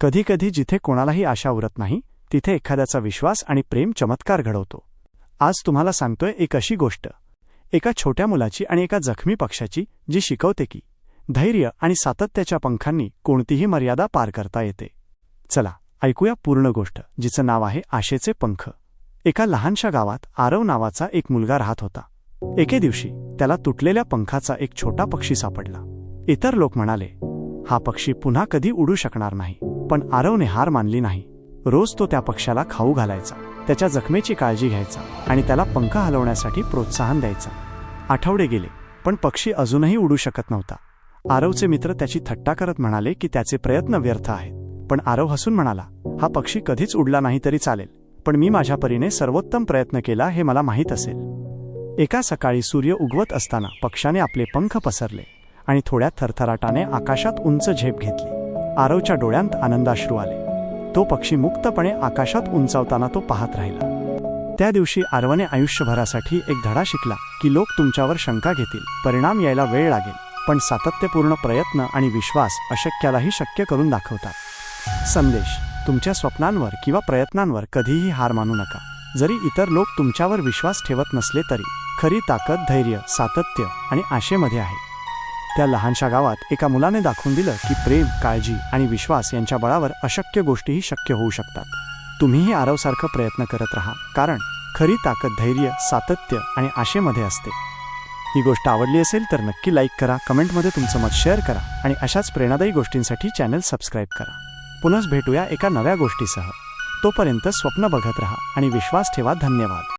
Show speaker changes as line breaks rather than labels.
कधीकधी जिथे कोणालाही आशा उरत नाही तिथे एखाद्याचा विश्वास आणि प्रेम चमत्कार घडवतो. आज तुम्हाला सांगतोय एक अशी गोष्ट. एका छोट्या मुलाची आणि एका जखमी पक्षाची जी शिकवते की धैर्य आणि सातत्याच्या पंखांनी कोणतीही मर्यादा पार करता येते. चला ऐकूया पूर्ण गोष्ट जिचं नाव आहे आशेचे पंख. एका लहानशा गावात आरव नावाचा एक मुलगा राहत होता. एके दिवशी त्याला तुटलेल्या पंखाचा एक छोटा पक्षी सापडला. इतर लोक म्हणाले हा पक्षी पुन्हा कधी उडू शकणार नाही. पण आरवने हार मानली नाही. रोज तो त्या पक्षाला खाऊ घालायचा त्याच्या जखमेची काळजी घ्यायचा आणि त्याला पंख हलवण्यासाठी प्रोत्साहन द्यायचा. आठवडे गेले पण पक्षी अजूनही उडू शकत नव्हता. आरवचे मित्र त्याची थट्टा करत म्हणाले की त्याचे प्रयत्न व्यर्थ आहेत. पण आरव हसून म्हणाला हा पक्षी कधीच उडला नाही तरी चालेल पण मी माझ्या परीने सर्वोत्तम प्रयत्न केला हे मला माहीत असेल. एका सकाळी सूर्य उगवत असताना पक्षाने आपले पंख पसरले आणि थोड्या थरथराटाने आकाशात उंच झेप घेतली. आरवच्या डोळ्यांत आनंदाश्रू आले. तो पक्षी मुक्तपणे आकाशात उंचावताना तो पाहत राहिला. त्या दिवशी आरवने आयुष्यभरासाठी एक धडा शिकला की लोक तुमच्यावर शंका घेतील परिणाम यायला वेळ लागेल पण सातत्यपूर्ण प्रयत्न आणि विश्वास अशक्यालाही शक्य करून दाखवतात. संदेश तुमच्या स्वप्नांवर किंवा प्रयत्नांवर कधीही हार मानू नका. जरी इतर लोक तुमच्यावर विश्वास ठेवत नसले तरी खरी ताकद धैर्य सातत्य आणि आशेमध्ये आहे. त्या लहानशा गावात एका मुलाने दाखवून दिलं की प्रेम काळजी आणि विश्वास यांच्या बळावर अशक्य गोष्टीही शक्य होऊ शकतात. तुम्हीही आरवसारखं प्रयत्न करत राहा कारण खरी ताकद धैर्य सातत्य आणि आशेमध्ये असते. ही गोष्ट आवडली असेल तर नक्की लाईक करा कमेंटमध्ये तुमचं मत शेअर करा आणि अशाच प्रेरणादायी गोष्टींसाठी चॅनल सबस्क्राईब करा. पुनःच भेटूया एका नव्या गोष्टीसह. तोपर्यंत स्वप्न बघत राहा आणि विश्वास ठेवा. धन्यवाद.